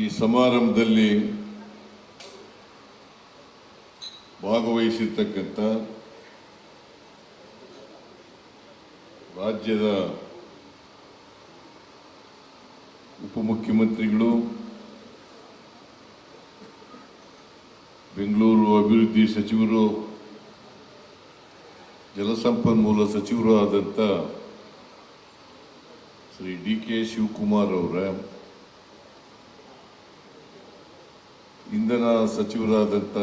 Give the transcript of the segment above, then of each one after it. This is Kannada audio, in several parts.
ಈ ಸಮಾರಂಭದಲ್ಲಿ ಭಾಗವಹಿಸಿರ್ತಕ್ಕಂಥ ರಾಜ್ಯದ ಉಪಮುಖ್ಯಮಂತ್ರಿಗಳು, ಬೆಂಗಳೂರು ಅಭಿವೃದ್ಧಿ ಸಚಿವರು ಜಲಸಂಪನ್ಮೂಲ ಸಚಿವರು ಆದಂಥ ಶ್ರೀ ಡಿ ಕೆ ಶಿವಕುಮಾರ್ ಅವರ ಇಂಧನ ಸಚಿವರಾದಂಥ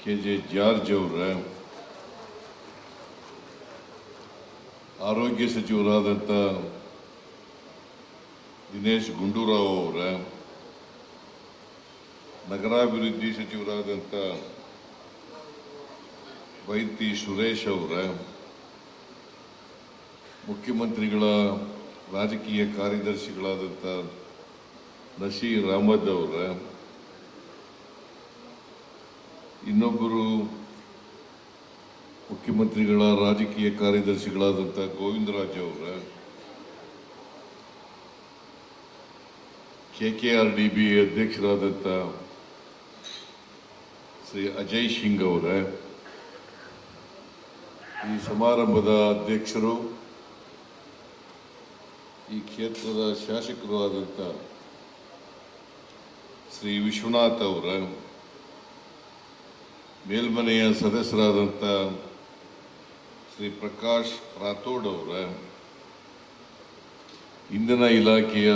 ಕೆ ಜೆ ಜಾರ್ಜ್ ಅವರ, ಆರೋಗ್ಯ ಸಚಿವರಾದಂಥ ದಿನೇಶ್ ಗುಂಡೂರಾವ್ ಅವರ, ನಗರಾಭಿವೃದ್ಧಿ ಸಚಿವರಾದಂಥ ವೈತಿ ಸುರೇಶ್ ಅವರ, ಮುಖ್ಯಮಂತ್ರಿಗಳ ರಾಜಕೀಯ ಕಾರ್ಯದರ್ಶಿಗಳಾದಂಥ ನಶೀರ್ ಅಹಮದ್ ಅವರ. ಇನ್ನೊಬ್ಬರು ಮುಖ್ಯಮಂತ್ರಿಗಳ, ರಾಜಕೀಯ ಕಾರ್ಯದರ್ಶಿಗಳಾದಂಥ ಗೋವಿಂದರಾಜ್ ಅವರ. K K R D B ಅಧ್ಯಕ್ಷರಾದಂಥ ಶ್ರೀ ಅಜಯ್ ಸಿಂಗ್ ಅವರ. ಈ ಸಮಾರಂಭದ ಅಧ್ಯಕ್ಷರು, ಈ ಕ್ಷೇತ್ರದ ಶಾಸಕರು ಆದಂಥ ಶ್ರೀ ವಿಶ್ವನಾಥ್ ಅವರ ಮೇಲ್ಮನೆಯ ಸದಸ್ಯರಾದಂಥ ಶ್ರೀ ಪ್ರಕಾಶ್ ರಾಥೋಡ್ ಅವರ ಇಂಧನ ಇಲಾಖೆಯ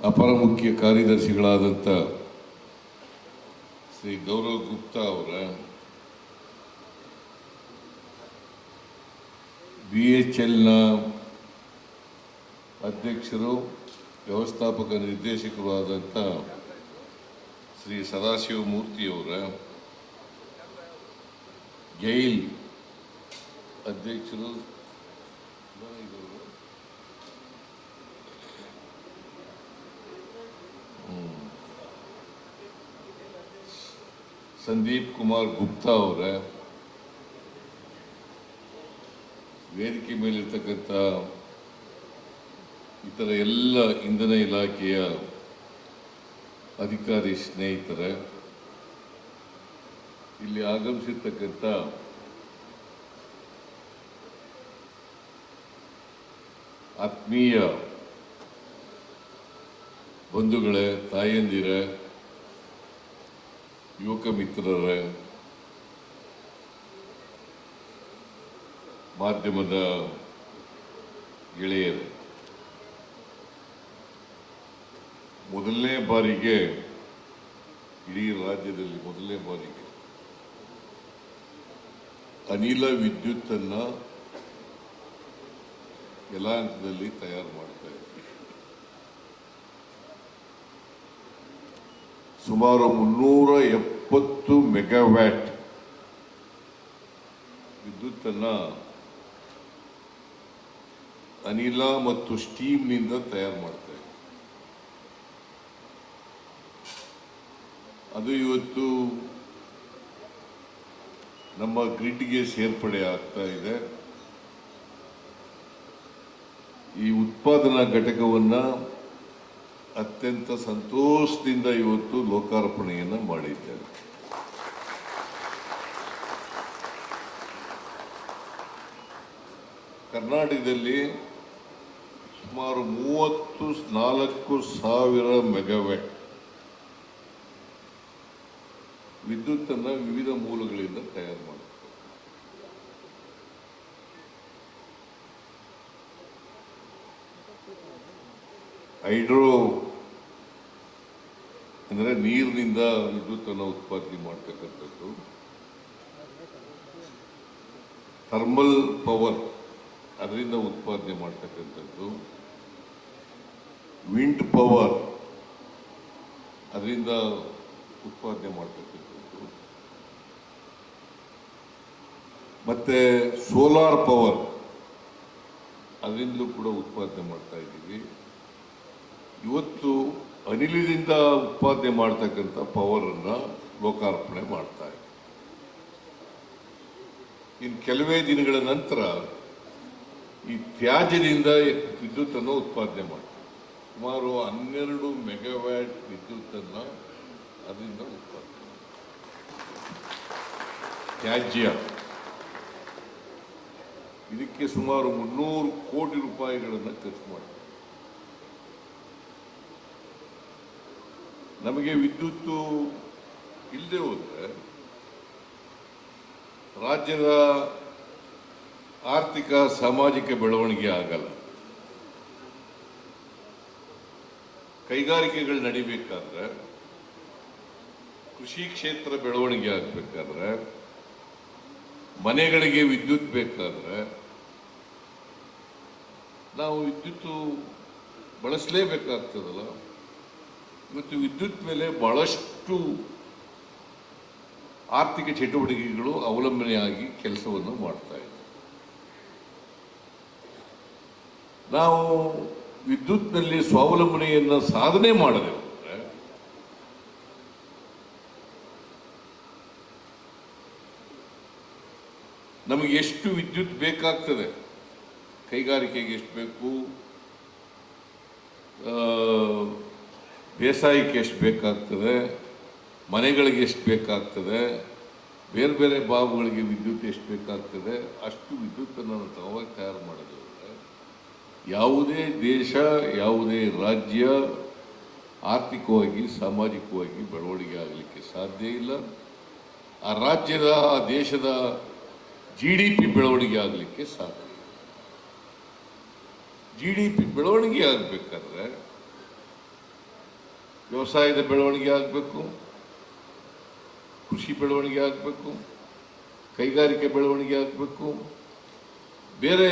ಅಪರ ಮುಖ್ಯ ಕಾರ್ಯದರ್ಶಿಗಳಾದಂಥ ಶ್ರೀ ಗೌರವ್ ಗುಪ್ತಾ ಅವರ ಬಿ ಎಚ್ ಎಲ್ನ ಅಧ್ಯಕ್ಷರು ವ್ಯವಸ್ಥಾಪಕ ನಿರ್ದೇಶಕರು ಆದಂಥ ಶ್ರೀ ಸದಾಶಿವ ಮೂರ್ತಿಯವರ ಗೈಲ್ ಅಧ್ಯಕ್ಷರು ಹ್ಮ್. ಸಂದೀಪ್ ಕುಮಾರ್ ಗುಪ್ತಾ ಅವರ ವೇದಿಕೆ ಮೇಲಿರ್ತಕ್ಕಂಥ ಇತರ ಎಲ್ಲ ಇಂಧನ ಇಲಾಖೆಯ ಅಧಿಕಾರಿ ಸ್ನೇಹಿತರೆ, ಇಲ್ಲಿ ಆಗಮಿಸಿರ್ತಕ್ಕಂಥ ಆತ್ಮೀಯ ಬಂಧುಗಳೇ, ತಾಯಂದಿರೇ, ಯುವಕ ಮಿತ್ರರೇ, ಮಾಧ್ಯಮದ ಗೆಳೆಯರು ಮೊದಲನೇ ಬಾರಿಗೆ ಇಡೀ ರಾಜ್ಯದಲ್ಲಿ ಮೊದಲನೇ ಬಾರಿಗೆ ಅನಿಲ ವಿದ್ಯುತ್ತನ್ನು ಎಲ್ಲ ಹಂತದಲ್ಲಿ ತಯಾರು ಮಾಡ್ತಾ ಇದ್ದೀವಿ ಸುಮಾರು ಮುನ್ನೂರ ಎಪ್ಪತ್ತು ಮೆಗಾವ್ಯಾಟ್ ವಿದ್ಯುತ್ತನ್ನು ಅನಿಲ ಮತ್ತು ಸ್ಟೀಮ್ನಿಂದ ತಯಾರು ಮಾಡ್ತಾ ಇದ್ದೀವಿ ಅದು ಇವತ್ತು ನಮ್ಮ ಗ್ರಿಡ್ಗೆ ಸೇರ್ಪಡೆ ಆಗ್ತಾ ಇದೆ. ಈ ಉತ್ಪಾದನಾ ಘಟಕವನ್ನ ಅತ್ಯಂತ ಸಂತೋಷದಿಂದ ಇವತ್ತು ಲೋಕಾರ್ಪಣೆಯನ್ನು ಮಾಡಿದ್ದೇವೆ. ಕರ್ನಾಟಕದಲ್ಲಿ ಸುಮಾರು ಮೂವತ್ತು ನಾಲ್ಕು ಸಾವಿರ ಮೆಗಾವ್ಯಾಟ್ ವಿದ್ಯುತ್ತನ್ನು ವಿವಿಧ ಮೂಲಗಳಿಂದ ತಯಾರು ಮಾಡ್ತಾರೆ ಹೈಡ್ರೋ ಅಂದರೆ ನೀರಿನಿಂದ ವಿದ್ಯುತ್ತನ್ನು ಉತ್ಪಾದನೆ ಮಾಡ್ತಕ್ಕಂಥದ್ದು. ಥರ್ಮಲ್ ಪವರ್ ಅದರಿಂದ ಉತ್ಪಾದನೆ ಮಾಡ್ತಕ್ಕಂಥದ್ದು. ವಿಂಡ್ ಪವರ್ ಅದರಿಂದ ಉತ್ಪಾದನೆ ಮಾಡ್ತಕ್ಕಂಥದ್ದು. ಮತ್ತೆ ಸೋಲಾರ್ ಪವರ್ ಅದರಿಂದಲೂ ಕೂಡ ಉತ್ಪಾದನೆ ಮಾಡ್ತಾ ಇದ್ದೀವಿ. ಇವತ್ತು ಅನಿಲದಿಂದ ಉತ್ಪಾದನೆ ಮಾಡ್ತಕ್ಕಂಥ ಪವರನ್ನು ಲೋಕಾರ್ಪಣೆ ಮಾಡ್ತಾ ಇದ್ದೀವಿ ಇನ್ನು ಕೆಲವೇ ದಿನಗಳ ನಂತರ ಈ ತ್ಯಾಜ್ಯದಿಂದ ವಿದ್ಯುತ್ತನ್ನು ಉತ್ಪಾದನೆ ಮಾಡ್ತಾರೆ ಸುಮಾರು ಹನ್ನೆರಡು ಮೆಗಾವ್ಯಾಟ್ ವಿದ್ಯುತ್ತನ್ನು ಅದರಿಂದ ಉತ್ಪತ್ತಿ. ತ್ಯಾಜ್ಯ. ಇದಕ್ಕೆ ಸುಮಾರು ಮುನ್ನೂರು ಕೋಟಿ ರೂಪಾಯಿಗಳನ್ನು ಖರ್ಚು ಮಾಡಿ. ನಮಗೆ ವಿದ್ಯುತ್ತು ಇಲ್ಲದೆ ಹೋದ್ರೆ ರಾಜ್ಯದ ಆರ್ಥಿಕ, ಸಾಮಾಜಿಕ ಬೆಳವಣಿಗೆ ಆಗಲ್ಲ. ಕೈಗಾರಿಕೆಗಳು ನಡಿಬೇಕಾದ್ರೆ ಕೃಷಿ ಕ್ಷೇತ್ರ ಬೆಳವಣಿಗೆ ಆಗಬೇಕಾದ್ರೆ, ಮನೆಗಳಿಗೆ ವಿದ್ಯುತ್ ಬೇಕಾದ್ರೆ, ನಾವು ವಿದ್ಯುತ್ತು ಬಳಸಲೇಬೇಕಾಗ್ತದಲ್ಲ. ಮತ್ತು ವಿದ್ಯುತ್ ಮೇಲೆ ಬಹಳಷ್ಟು ಆರ್ಥಿಕ ಚಟುವಟಿಕೆಗಳು ಅವಲಂಬನೆಯಾಗಿ ಕೆಲಸವನ್ನು ಮಾಡ್ತಾ ಇದೆ. ನಾವು ವಿದ್ಯುತ್ನಲ್ಲಿ ಸ್ವಾವಲಂಬನೆಯನ್ನು ಸಾಧನೆ ಮಾಡದೆ ಹೋದ್ರೆ ನಮಗೆ ಎಷ್ಟು ವಿದ್ಯುತ್ ಬೇಕಾಗ್ತದೆ? ಕೈಗಾರಿಕೆಗೆ ಎಷ್ಟು ಬೇಕು? ಬೇಸಾಯಕ್ಕೆ ಎಷ್ಟು ಬೇಕಾಗ್ತದೆ? ಮನೆಗಳಿಗೆ ಎಷ್ಟು ಬೇಕಾಗ್ತದೆ? ಬೇರೆ ಬೇರೆ ಬಾಬುಗಳಿಗೆ ವಿದ್ಯುತ್ ಎಷ್ಟು ಬೇಕಾಗ್ತದೆ? ಅಷ್ಟು ವಿದ್ಯುತ್ತನ್ನು ತಾವಾಗಿ ತಯಾರು ಮಾಡೋದು ಯಾವುದೇ ದೇಶ, ಯಾವುದೇ ರಾಜ್ಯ ಆರ್ಥಿಕವಾಗಿ, ಸಾಮಾಜಿಕವಾಗಿ ಬೆಳವಣಿಗೆ ಆಗಲಿಕ್ಕೆ ಸಾಧ್ಯ ಇಲ್ಲ. ಆ ರಾಜ್ಯದ, ಆ ದೇಶದ ಜಿ ಡಿ ಪಿ ಬೆಳವಣಿಗೆ ಆಗಲಿಕ್ಕೆ ಸಾಧ್ಯ. ಜಿ ಡಿ ಪಿ ಬೆಳವಣಿಗೆ ಆಗಬೇಕಾದ್ರೆ ವ್ಯವಸಾಯದ ಬೆಳವಣಿಗೆ ಆಗಬೇಕು, ಕೃಷಿ ಬೆಳವಣಿಗೆ ಆಗಬೇಕು, ಕೈಗಾರಿಕೆ ಬೆಳವಣಿಗೆ ಆಗಬೇಕು. ಬೇರೆ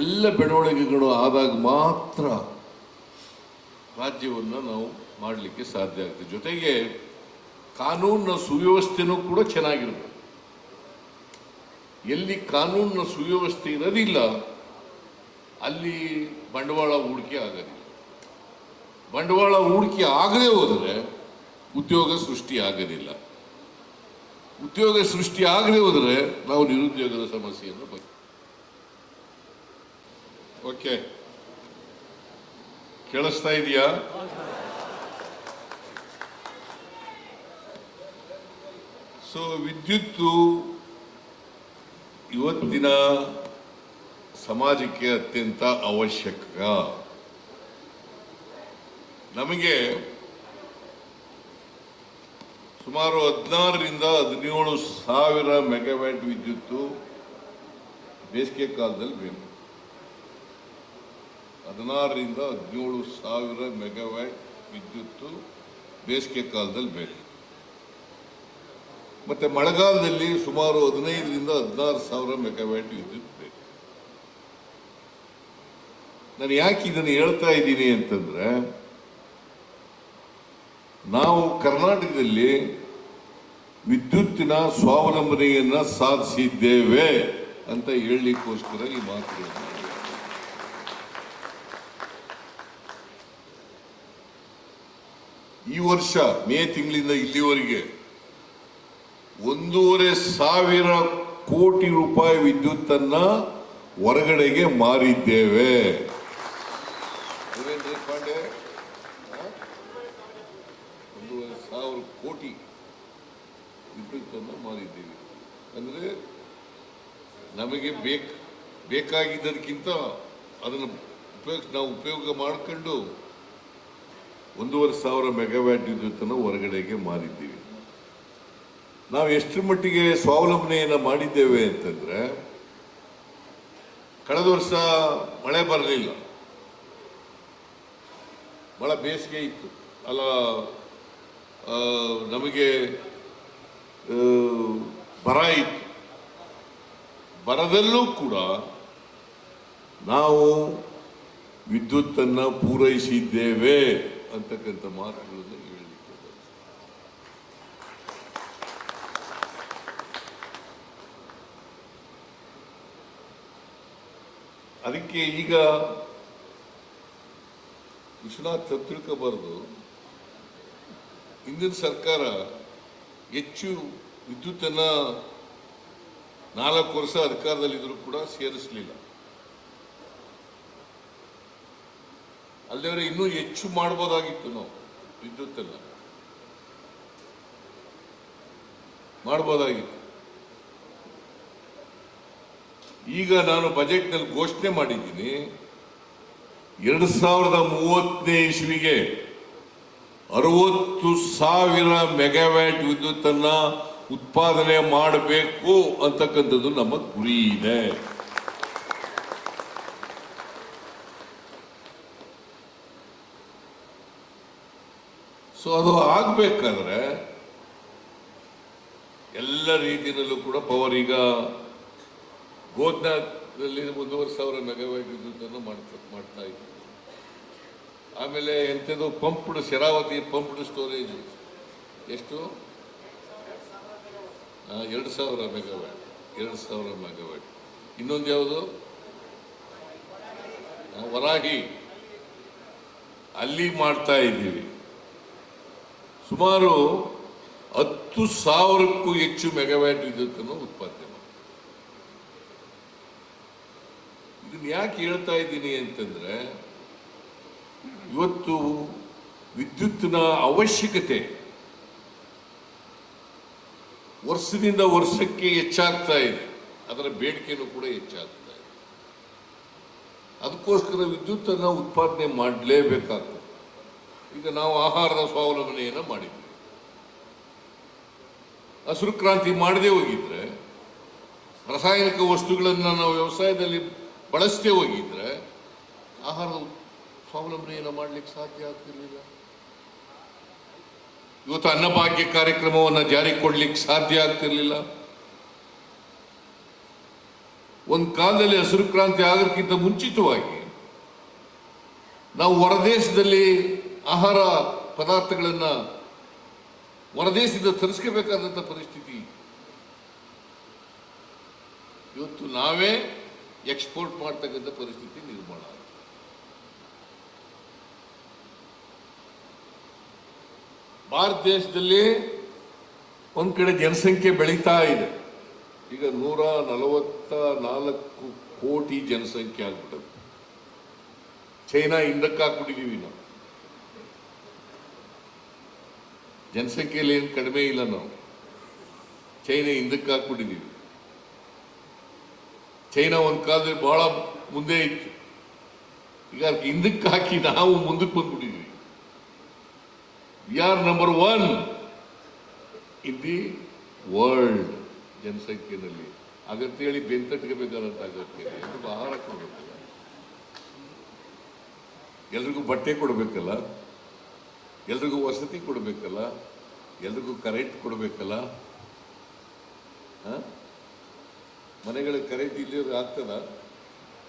ಎಲ್ಲ ಬೆಳವಣಿಗೆಗಳು ಆದಾಗ ಮಾತ್ರ ರಾಜ್ಯವನ್ನು ನಾವು ಮಾಡಲಿಕ್ಕೆ ಸಾಧ್ಯ ಆಗ್ತದೆ. ಜೊತೆಗೆ ಕಾನೂನಿನ ಸುವ್ಯವಸ್ಥೆನೂ ಕೂಡ ಚೆನ್ನಾಗಿರ್ಬೇಕು. ಎಲ್ಲಿ ಕಾನೂನಿನ ಸುವ್ಯವಸ್ಥೆ ಇರೋದಿಲ್ಲ, ಅಲ್ಲಿ ಬಂಡವಾಳ ಹೂಡಿಕೆ ಆಗೋದಿಲ್ಲ. ಬಂಡವಾಳ ಹೂಡಿಕೆ ಆಗದೆ ಹೋದರೆ ಉದ್ಯೋಗ ಸೃಷ್ಟಿ ಆಗೋದಿಲ್ಲ. ಉದ್ಯೋಗ ಸೃಷ್ಟಿ ಆಗದೆ ಹೋದರೆ ನಾವು ನಿರುದ್ಯೋಗದ ಸಮಸ್ಯೆಯನ್ನು ಬಗ್ಗೆ ಓಕೆ. ಕೇಳಿಸ್ತಾ ಇದೆಯಾ? ಸೊ ವಿದ್ಯುತ್ತು ಇವತ್ತಿನ ಸಮಾಜಕ್ಕೆ ಅತ್ಯಂತ ಅವಶ್ಯಕ. ನಮಗೆ ಸುಮಾರು ಹದಿನಾರರಿಂದ ಹದಿನೇಳು ಸಾವಿರ ಮೆಗಾವ್ಯಾಟ್ ವಿದ್ಯುತ್ತು ಬೇಸಿಗೆ ಕಾಲದಲ್ಲಿ ಬೇಕು. ಹದಿನಾರರಿಂದ ಹದಿನೇಳು ಸಾವಿರ ಮೆಗಾವ್ಯಾಟ್ ವಿದ್ಯುತ್ತು ಬೇಸಿಗೆ ಕಾಲದಲ್ಲಿ ಬೇಕು. ಮತ್ತೆ ಮಳೆಗಾಲದಲ್ಲಿ ಸುಮಾರು ಹದಿನೈದರಿಂದ ಹದಿನಾರು ಸಾವಿರ ಮೆಗಾವ್ಯಾಟ್ ವಿದ್ಯುತ್ ಬೇಕು. ನಾನು ಯಾಕೆ ಇದನ್ನು ಹೇಳ್ತಾ ಇದ್ದೀನಿ ಅಂತಂದ್ರೆ, ನಾವು ಕರ್ನಾಟಕದಲ್ಲಿ ವಿದ್ಯುತ್ತಿನ ಸ್ವಾವಲಂಬನೆಯನ್ನ ಸಾಧಿಸಿದ್ದೇವೆ ಅಂತ ಹೇಳಲಿಕ್ಕೋಸ್ಕರ ಈ ಮಾತು ಈ ವರ್ಷ ಮೇ ತಿಂಗಳಿಂದ ಇಲ್ಲಿವರೆಗೆ ಒಂದೂವರೆ ಸಾವಿರ ಕೋಟಿ ರೂಪಾಯಿ ವಿದ್ಯುತ್ತನ್ನ ಹೊರಗಡೆಗೆ ಮಾರಿದ್ದೇವೆ. ದೇವೇಂದ್ರ ಪಾಂಡೆ? ಒಂದೂವರೆ ಸಾವಿರ ಕೋಟಿ ವಿದ್ಯುತ್ತನ್ನು ಮಾರಿದ್ದೇವೆ. ಅಂದ್ರೆ ನಮಗೆ ಬೇಕ್ ಬೇಕಾಗಿದ್ದದಕ್ಕಿಂತ ಅದನ್ನು ಉಪಯೋಗ ನಾವು ಉಪಯೋಗ ಮಾಡಿಕೊಂಡು ಒಂದೂವರೆ ಸಾವಿರ ಮೆಗಾವ್ಯಾಟ್ ವಿದ್ಯುತ್ತನ್ನು ಹೊರಗಡೆಗೆ ಮಾರಿದ್ದೀವಿ. ನಾವು ಎಷ್ಟರ ಮಟ್ಟಿಗೆ ಸ್ವಾವಲಂಬನೆಯನ್ನು ಮಾಡಿದ್ದೇವೆ ಅಂತಂದರೆ, ಕಳೆದ ವರ್ಷ ಮಳೆ ಬರಲಿಲ್ಲ. ಬಹಳ ಬೇಸಿಗೆ ಇತ್ತು. ಅಲ್ಲ ನಮಗೆ ಬರ ಇತ್ತು. ಬರದಲ್ಲೂ ಕೂಡ ನಾವು ವಿದ್ಯುತ್ತನ್ನು ಪೂರೈಸಿದ್ದೇವೆ ಅಂತಕ್ಕಂಥ ಮಾತುಗಳನ್ನು ಹೇಳಲಿಕ್ಕೆ ಬಯಸ್ತೇನೆ. ಅದಕ್ಕೆ ಈಗ ವಿಶ್ವನಾಥ್ ತಿಳ್ಕೋಬಾರ್ದು. ಹಿಂದಿನ ಸರ್ಕಾರ ಹೆಚ್ಚು ವಿದ್ಯುತ್ತನ್ನ ನಾಲ್ಕು ವರ್ಷ ಅಧಿಕಾರದಲ್ಲಿದ್ದರೂ ಕೂಡ ಸೇರಿಸಲಿಲ್ಲ. ಅಲ್ಲಿವರೆ ಇನ್ನೂ ಹೆಚ್ಚು ಮಾಡ್ಬೋದಾಗಿತ್ತು ನಾವು ವಿದ್ಯುತ್ತನ್ನು. ಮಾಡ್ಬೋದಾಗಿತ್ತು. ಈಗ ನಾನು ಬಜೆಟ್ನಲ್ಲಿ ಘೋಷಣೆ ಮಾಡಿದ್ದೀನಿ, ಎರಡು ಸಾವಿರದ ಮೂವತ್ತನೇ ಇಸ್ವಿಗೆ ಅರವತ್ತು ಸಾವಿರ ಮೆಗಾವ್ಯಾಟ್ ವಿದ್ಯುತ್ತನ್ನ ಉತ್ಪಾದನೆ ಮಾಡಬೇಕು ಅಂತಕ್ಕಂಥದ್ದು ನಮ್ಮ ಗುರಿ ಇದೆ. ಸೊ ಅದು ಆಗಬೇಕಾದ್ರೆ ಎಲ್ಲ ರೀತಿಯಲ್ಲೂ ಕೂಡ ಪವರ್ ಈಗ ಗೋದ್ನಾದಲ್ಲಿ ಒಂದೂವರೆ ಸಾವಿರ ಮೆಗಾವ್ಯಾಟ್ ವಿದ್ಯುತ್ತನ್ನು ಮಾಡ್ತಾ ಮಾಡ್ತಾ ಇದ್ದೀವಿ ಆಮೇಲೆ ಎಂಥದ್ದು ಪಂಪ್ಡ್ ಶರಾವತಿ ಪಂಪ್ಡ್ ಸ್ಟೋರೇಜ್. ಎಷ್ಟು? ಎರಡು ಸಾವಿರ ಮೆಗಾವ್ಯಾಟ್, ಎರಡು ಸಾವಿರ ಮೆಗಾವ್ಯಾಟ್. ಇನ್ನೊಂದು ಯಾವುದು? ವರಾಹಿ. ಅಲ್ಲಿ ಮಾಡ್ತಾ ಇದ್ದೀವಿ. ಸುಮಾರು ಹತ್ತು ಸಾವಿರಕ್ಕೂ ಹೆಚ್ಚು ಮೆಗಾವ್ಯಾಟ್ ವಿದ್ಯುತ್ತನ್ನು ಉತ್ಪಾದನೆ ಮಾಡಿ ಇದನ್ನ ಯಾಕೆ ಹೇಳ್ತಾ ಇದ್ದೀನಿ ಅಂತಂದ್ರೆ, ಇವತ್ತು ವಿದ್ಯುತ್ತಿನ ಅವಶ್ಯಕತೆ ವರ್ಷದಿಂದ ವರ್ಷಕ್ಕೆ ಹೆಚ್ಚಾಗ್ತಾ ಇದೆ. ಅದರ ಬೇಡಿಕೆನೂ ಕೂಡ ಹೆಚ್ಚಾಗ್ತಾ ಇದೆ. ಅದಕ್ಕೋಸ್ಕರ ವಿದ್ಯುತ್ತನ್ನು ಉತ್ಪಾದನೆ ಮಾಡಲೇಬೇಕಾಗ್ತದೆ. ಈಗ ನಾವು ಆಹಾರದ ಸ್ವಾವಲಂಬನೆಯನ್ನು ಮಾಡಿದ್ವಿ. ಹಸಿರು ಕ್ರಾಂತಿ ಮಾಡದೇ ಹೋಗಿದ್ರೆ, ರಾಸಾಯನಿಕ ವಸ್ತುಗಳನ್ನು ನಾವು ವ್ಯವಸಾಯದಲ್ಲಿ ಬಳಸದೇ ಹೋಗಿದ್ರೆ ಆಹಾರ ಸ್ವಾವಲಂಬನೆಯನ್ನು ಮಾಡ್ಲಿಕ್ಕೆ ಸಾಧ್ಯ ಆಗ್ತಿರ್ಲಿಲ್ಲ ಇವತ್ತು ಅನ್ನಭಾಗ್ಯ ಕಾರ್ಯಕ್ರಮವನ್ನು ಜಾರಿಗೆ ಕೊಡ್ಲಿಕ್ಕೆ ಸಾಧ್ಯ ಆಗ್ತಿರ್ಲಿಲ್ಲ ಒಂದು ಕಾಲದಲ್ಲಿ ಹಸಿರು ಕ್ರಾಂತಿ ಆಗೋದಕ್ಕಿಂತ ಮುಂಚಿತವಾಗಿ ನಾವು ಹೊರದೇಶದಲ್ಲಿ ಆಹಾರ ಪದಾರ್ಥಗಳನ್ನ ಹೊರದೇಶದಿಂದ ತರಿಸ್ಕೋಬೇಕಾದಂಥ ಪರಿಸ್ಥಿತಿ. ಇವತ್ತು ನಾವೇ ಎಕ್ಸ್ಪೋರ್ಟ್ ಮಾಡ್ತಕ್ಕಂಥ ಪರಿಸ್ಥಿತಿ ನಿರ್ಮಾಣ ಆಗುತ್ತೆ. ಭಾರತ ದೇಶದಲ್ಲಿ ಒಂದ್ ಕಡೆ ಜನಸಂಖ್ಯೆ ಬೆಳೀತಾ ಇದೆ. ಈಗ ನೂರ ನಲವತ್ತ ನಾಲ್ಕು ಕೋಟಿ ಜನಸಂಖ್ಯೆ ಆಗ್ಬಿಟ್ಟது ಚೈನಾ ಹಿಂದಕ್ಕೆ ಹಾಕ್ಬಿಟ್ಟಿದೀವಿ ನಾವು. ಜನಸಂಖ್ಯೆಯಲ್ಲಿ ಏನು ಕಡಿಮೆ ಇಲ್ಲ ನಾವು. ಚೈನಾ ಹಿಂದಕ್ಕೆ ಹಾಕ್ಬಿಟ್ಟಿದೀವಿ. ಚೈನಾ ಒಂದು ಕಾಲದಲ್ಲಿ ಬಹಳ ಮುಂದೆ ಇತ್ತು. ಈಗ ಹಿಂದಕ್ಕೆ ಹಾಕಿ ನಾವು ಮುಂದಕ್ಕೆ ಬಂದ್ಬಿಟ್ಟಿದ್ವಿ. We are number one in the world ಜನಸಂಖ್ಯೆಯಲ್ಲಿ. ಅಗತ್ಯ ಹೇಳಿ ಬೆಂತಟ್ಕೋಬೇಕಾದಂತ ಅಗತ್ಯ. ಎಲ್ರಿಗೂ ಆಹಾರ ಕೊಡಬೇಕಲ್ಲ. ಎಲ್ರಿಗೂ ಬಟ್ಟೆ ಕೊಡಬೇಕಲ್ಲ. ಎಲ್ರಿಗೂ ವಸತಿ ಕೊಡಬೇಕಲ್ಲ. ಎಲ್ರಿಗೂ ಕರೆಂಟ್ ಕೊಡಬೇಕಲ್ಲ. ಮನೆಗಳಿಗೆ ಕರೆಂಟ್ ಇಲ್ಲಿಯವ್ರು ಆಗ್ತದ?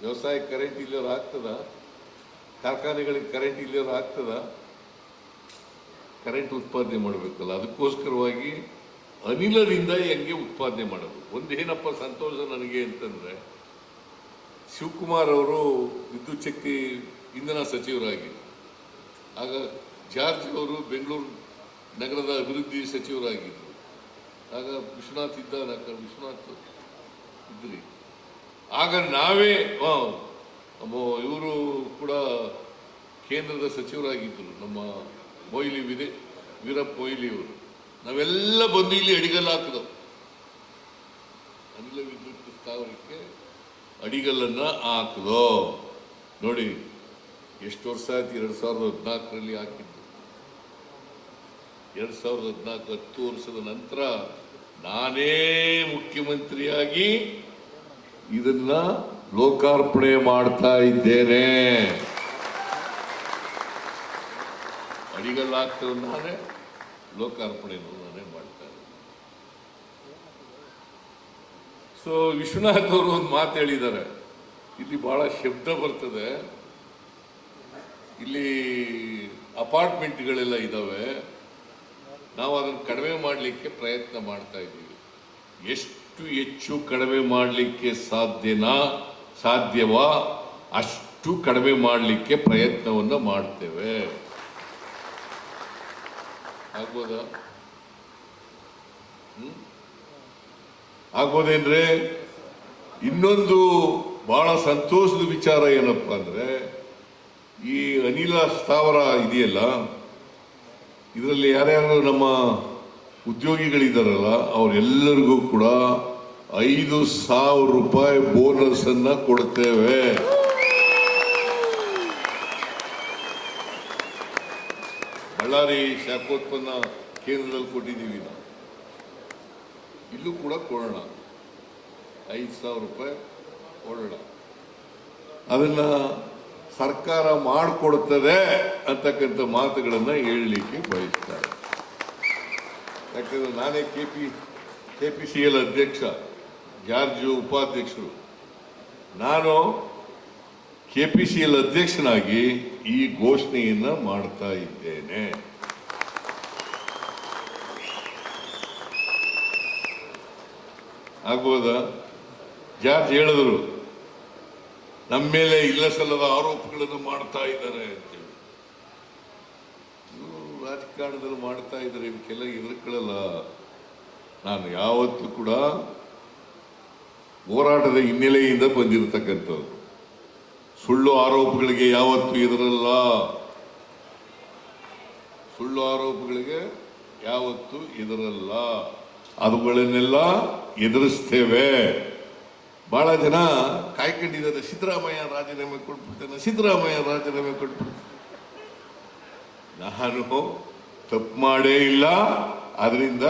ವ್ಯವಸಾಯಕ್ಕೆ ಕರೆಂಟ್ ಇಲ್ಲಿಯವ್ರು ಆಗ್ತದ? ಕಾರ್ಖಾನೆಗಳಿಗೆ ಕರೆಂಟ್ ಇಲ್ಲಿಯವ್ರು ಆಗ್ತದ? ಕರೆಂಟ್ ಉತ್ಪಾದನೆ ಮಾಡಬೇಕಲ್ಲ, ಅದಕ್ಕೋಸ್ಕರವಾಗಿ ಅನಿಲದಿಂದ ಹೆಂಗೆ ಉತ್ಪಾದನೆ ಮಾಡೋದು? ಒಂದು ಏನಪ್ಪ ಸಂತೋಷ ನನಗೆ ಅಂತಂದರೆ, ಶಿವಕುಮಾರ್ ಅವರು ವಿದ್ಯುತ್ ಶಕ್ತಿ ಇಂಧನ ಸಚಿವರಾಗಿ, ಆಗ ಜಾರ್ಜ್ ಅವರು ಬೆಂಗಳೂರು ನಗರದ ಅಭಿವೃದ್ಧಿ ಸಚಿವರಾಗಿದ್ದರು ಆಗ ವಿಶ್ವನಾಥ್ ಇದ್ದ ವಿಶ್ವನಾಥ್. ಇದ್ರಿ. ಆಗ ನಾವೇ ಇವರು ಕೂಡ ಕೇಂದ್ರದ ಸಚಿವರಾಗಿದ್ದರು, ನಮ್ಮ ಮೊಯ್ಲಿ ವಿದೆ, ವೀರಪ್ಪ ಮೊಯ್ಲಿ ಅವರು ನಾವೆಲ್ಲ ಬಂದು ಇಲ್ಲಿ ಅಡಿಗಲ್ಲು ಹಾಕಿದವು ಅನಿಲ ವಿದ್ಯುತ್ ಸ್ಥಾವರಕ್ಕೆ ಅಡಿಗಲ್ಲನ್ನು ಹಾಕಿದೋ. ನೋಡಿ, ಎಷ್ಟು ವರ್ಷ ಆಯ್ತು ಎರಡು ಸಾವಿರದ ಹದಿನಾಲ್ಕರಲ್ಲಿ ಹಾಕಿದ್ದು. ಎರಡು ಸಾವಿರದ ಹದಿನಾಲ್ಕು ಹತ್ತು ವರ್ಷದ ನಂತರ ನಾನೇ ಮುಖ್ಯಮಂತ್ರಿಯಾಗಿ ಇದನ್ನ ಲೋಕಾರ್ಪಣೆ ಮಾಡ್ತಾ ಇದ್ದೇನೆ. ಅಡಿಗಲ್ಲ ಆಗ್ತದೆ ನಾನೇ ಲೋಕಾರ್ಪಣೆ ನಾನೇ ಮಾಡ್ತಾ ಸೊ ವಿಶ್ವನಾಥ್ ಅವರು ಒಂದು ಮಾತು ಹೇಳಿದ್ದಾರೆ. ಇಲ್ಲಿ ಬಹಳ ಶಬ್ದ ಬರ್ತದೆ. ಇಲ್ಲಿ ಅಪಾರ್ಟ್ಮೆಂಟ್ಗಳೆಲ್ಲ ಇದ್ದಾವೆ ನಾವು ಅದನ್ನು ಕಡಿಮೆ ಮಾಡಲಿಕ್ಕೆ ಪ್ರಯತ್ನ ಮಾಡ್ತಾ ಇದ್ದೀವಿ. ಎಷ್ಟು ಹೆಚ್ಚು ಕಡಿಮೆ ಮಾಡಲಿಕ್ಕೆ ಸಾಧ್ಯನಾ, ಸಾಧ್ಯವಾ ಅಷ್ಟು ಕಡಿಮೆ ಮಾಡಲಿಕ್ಕೆ ಪ್ರಯತ್ನವನ್ನು ಮಾಡ್ತೇವೆ. ಆಗ್ಬೋದಾ? ಆಗ್ಬೋದೇನ್ರಿ? ಇನ್ನೊಂದು ಬಹಳ ಸಂತೋಷದ ವಿಚಾರ ಏನಪ್ಪ ಅಂದ್ರೆ, ಈ ಅನಿಲ ಸ್ಥಾವರ ಇದೆಯಲ್ಲ ಇದರಲ್ಲಿ ಯಾರ್ಯಾರು ನಮ್ಮ ಉದ್ಯೋಗಿಗಳಿದ್ದಾರಲ್ಲ ಅವರೆಲ್ಲರಿಗೂ ಕೂಡ ಐದು ಸಾವಿರ ರೂಪಾಯಿ ಬೋನಸ್ ಅನ್ನ ಕೊಡ್ತೇವೆ. ಬಳ್ಳಾರಿ ಶಾಖೋತ್ಪನ್ನ ಕೇಂದ್ರದಲ್ಲಿ ಕೊಟ್ಟಿದ್ದೀವಿ ನಾವು. ಇಲ್ಲೂ ಕೂಡ ಕೊಡೋಣ. ಐದು ಸಾವಿರ ರೂಪಾಯಿ ಕೊಡೋಣ. ಅದನ್ನ ಸರ್ಕಾರ ಮಾಡಿಕೊಡ್ತದೆ ಅಂತಕ್ಕಂಥ ಮಾತುಗಳನ್ನು ಹೇಳಲಿಕ್ಕೆ ಬಯಸ್ತಾರೆ. ಯಾಕಂದ್ರೆ ನಾನೇ K P K P C L ಅಧ್ಯಕ್ಷ, ಜಾರ್ಜು ಉಪಾಧ್ಯಕ್ಷರು. ನಾನು ಕೆ ಪಿ ಸಿ ಎಲ್ ಅಧ್ಯಕ್ಷನಾಗಿ ಈ ಘೋಷಣೆಯನ್ನು ಮಾಡ್ತಾ ಇದ್ದೇನೆ. ಆಗ್ಬೋದಾ? ಜಾರ್ಜ್ ಹೇಳಿದ್ರು. ನಮ್ಮ ಮೇಲೆ ಇಲ್ಲ ಸಲ್ಲದ ಆರೋಪಗಳನ್ನು ಮಾಡ್ತಾ ಇದ್ದಾರೆ ಅಂತೇಳಿ ರಾಜಕಾರಣದಲ್ಲಿ ಮಾಡ್ತಾ ಇದ್ದಾರೆ ಇವಕ್ಕೆಲ್ಲ ಎದುರುಕೊಳ್ಳಲ್ಲ ನಾನು ಯಾವತ್ತೂ ಕೂಡ ಹೋರಾಟದ ಹಿನ್ನೆಲೆಯಿಂದ ಬಂದಿರತಕ್ಕಂಥದ್ದು ಸುಳ್ಳು ಆರೋಪಗಳಿಗೆ ಯಾವತ್ತೂ ಎದುರಲ್ಲ. ಸುಳ್ಳು ಆರೋಪಗಳಿಗೆ ಯಾವತ್ತೂ ಇದರಲ್ಲ ಅವುಗಳನ್ನೆಲ್ಲ ಎದುರಿಸ್ತೇವೆ. ಬಹಳ ಜನ ಕಾಯ್ಕೊಂಡಿದ್ದಾರೆ ಸಿದ್ದರಾಮಯ್ಯ ರಾಜೀನಾಮೆ ಕೊಟ್ಬಿಡ್ತೇನೆ, ಸಿದ್ದರಾಮಯ್ಯ ರಾಜೀನಾಮೆ ಕೊಟ್ಬಿಡ್ತೇನೆ. ನಾನು ತಪ್ಪು ಮಾಡೇ ಇಲ್ಲ. ಅದರಿಂದ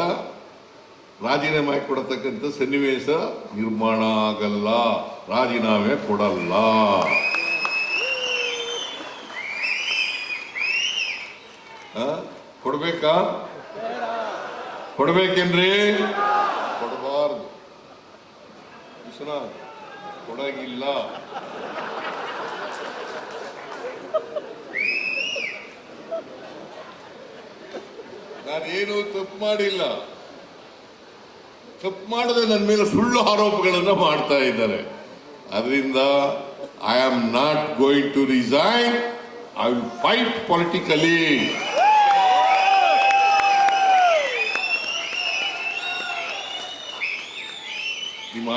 ರಾಜೀನಾಮೆ ಕೊಡತಕ್ಕಂಥ ಸನ್ನಿವೇಶ ನಿರ್ಮಾಣ ಆಗಲ್ಲ. ರಾಜೀನಾಮೆ ಕೊಡಲ್ಲ? ಕೊಡ್ಬೇಕಾ? ಕೊಡ್ಬೇಕೇನ್ರಿ? ವಿಶ್ವನಾಥ್ ಕೊಡಗಿಲ್ಲ ನಾನೇನು ತಪ್ಪು ಮಾಡಿಲ್ಲ. ತಪ್ಪು ಮಾಡದೆ ನನ್ನ ಮೇಲೆ ಸುಳ್ಳು ಆರೋಪಗಳನ್ನು ಮಾಡ್ತಾ ಇದ್ದಾರೆ. ಅದರಿಂದ I am not going to resign I will fight politically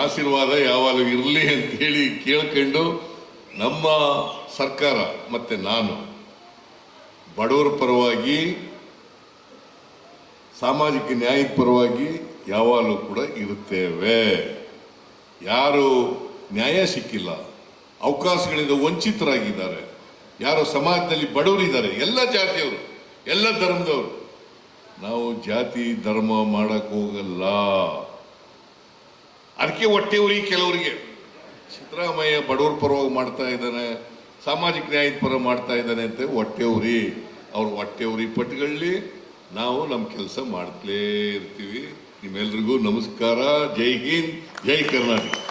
ಆಶೀರ್ವಾದ ಯಾವಾಗಲೂ ಇರಲಿ ಅಂತೇಳಿ ಕೇಳ್ಕೊಂಡು ನಮ್ಮ ಸರ್ಕಾರ ಮತ್ತೆ ನಾನು ಬಡವರ ಪರವಾಗಿ, ಸಾಮಾಜಿಕ ನ್ಯಾಯದ ಪರವಾಗಿ ಯಾವಾಗಲೂ ಕೂಡ ಇರುತ್ತೇವೆ. ಯಾರು ನ್ಯಾಯ ಸಿಕ್ಕಿಲ್ಲ, ಅವಕಾಶಗಳಿಂದ ವಂಚಿತರಾಗಿದ್ದಾರೆ, ಯಾರು ಸಮಾಜದಲ್ಲಿ ಬಡವರಿದ್ದಾರೆ, ಎಲ್ಲ ಜಾತಿಯವರು, ಎಲ್ಲ ಧರ್ಮದವರು, ನಾವು ಜಾತಿ ಧರ್ಮ ಮಾಡಕ್ ಹೋಗಲ್ಲ. ಅದಕ್ಕೆ ಹೊಟ್ಟೆ ಉರಿ ಕೆಲವರಿಗೆ. ಸಿದ್ದರಾಮಯ್ಯ ಬಡವರ ಪರವಾಗಿ ಮಾಡ್ತಾ ಇದ್ದಾನೆ, ಸಾಮಾಜಿಕ ನ್ಯಾಯದ ಪರ ಮಾಡ್ತಾ ಇದ್ದಾನೆ ಅಂತ ಹೊಟ್ಟೆ ಉರಿ. ಅವ್ರ ಹೊಟ್ಟೆ ಉರಿ ಪಟ್ಟುಗಳಲ್ಲಿ ನಾವು ನಮ್ಮ ಕೆಲಸ ಮಾಡ್ತಲೇ ಇರ್ತೀವಿ. ನಿಮ್ಮೆಲ್ರಿಗೂ ನಮಸ್ಕಾರ. ಜೈ ಹಿಂದ್, ಜೈ ಕರ್ನಾಟಕ.